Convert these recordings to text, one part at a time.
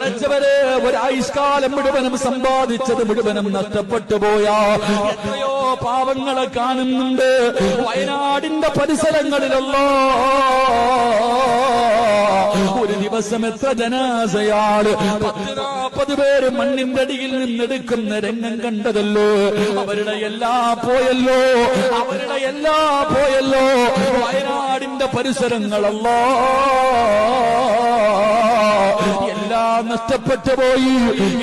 പഠിച്ചവര് ഒരായുഷ്കാലം മുഴുവനും സമ്പാദിച്ചത് മുഴുവനും നഷ്ടപ്പെട്ടു പോയാ. എത്രയോ പാവങ്ങളെ കാണുന്നുണ്ട്. വയനാടിന്റെ പരിസരങ്ങളിലല്ലോ ഒരു ദിവസം എത്ര ജനാസയാണ് പത്ത് നാൽപ്പത് പേര് മണ്ണിന്റെ അടിയിൽ നിന്നെടുക്കുന്ന രംഗം കണ്ടതല്ലോ. അവരുടെ എല്ലാ പോയല്ലോ. അവരുടെ എല്ലാ പോയല്ലോ. വയനാടിന്റെ പരിസരങ്ങളല്ലോ. നഷ്ടപ്പെട്ടു പോയി.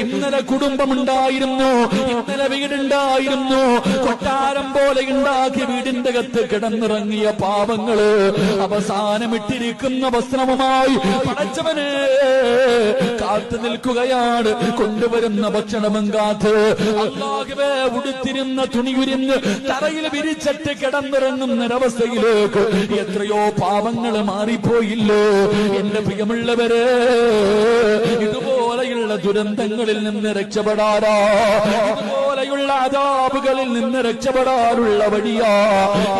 ഇന്നലെ കുടുംബമുണ്ടായിരുന്നു ഇന്നലെ വീടുണ്ടായിരുന്നു കൊട്ടാരം പോലെ ഉണ്ടാക്കി വീടിന്റെ അകത്ത് കിടന്നിറങ്ങിയ പാവങ്ങൾ അവസാനമിട്ടിരിക്കുന്ന വസ്ത്രവുമായി പടച്ചവന് കാത്തു നിൽക്കുകയാണ്. കൊണ്ടുവരുന്ന ഭക്ഷണവും കാത്ത് ഉടുത്തിരുന്ന തുണിയുരിഞ്ഞ് തറയിൽ വിരിച്ചിട്ട് കിടന്നിറങ്ങുന്ന കിടന്നിറങ്ങുന്നൊരവസ്ഥയിലേക്ക് എത്രയോ പാവങ്ങൾ മാറിപ്പോയില്ലേ. എന്റെ പ്രിയമുള്ളവരെ ദുരന്തങ്ങളിൽ നിന്ന് രക്ഷപ്പെടാനാ. ഇതുപോലെയുള്ള അതാപുകളിൽ നിന്ന് രക്ഷപ്പെടാനുള്ള വഴിയാ.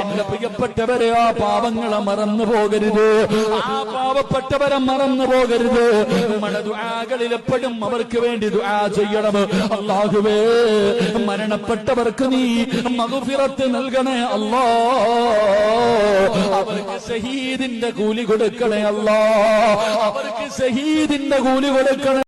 എന്റെ പ്രിയപ്പെട്ടവരെ ആ പാവങ്ങളെ മറന്നു പോകരുത്. ആ പാവപ്പെട്ടവരെ മറന്നു പോകരുത്. നമ്മുടെ ദുആകളിൽ അവർക്ക് വേണ്ടി ദുആ ചെയ്യണം. അള്ളാഹുവേ മരണപ്പെട്ടവർക്ക് നീ മകുഫിറത്ത് നൽകണേ അല്ലാ. അവർക്ക് ഷഹീദിന്റെ കൂലി കൊടുക്കണേ അല്ലാ. അവർക്ക് ഷഹീദിന്റെ കൂലി കൊടുക്കണേ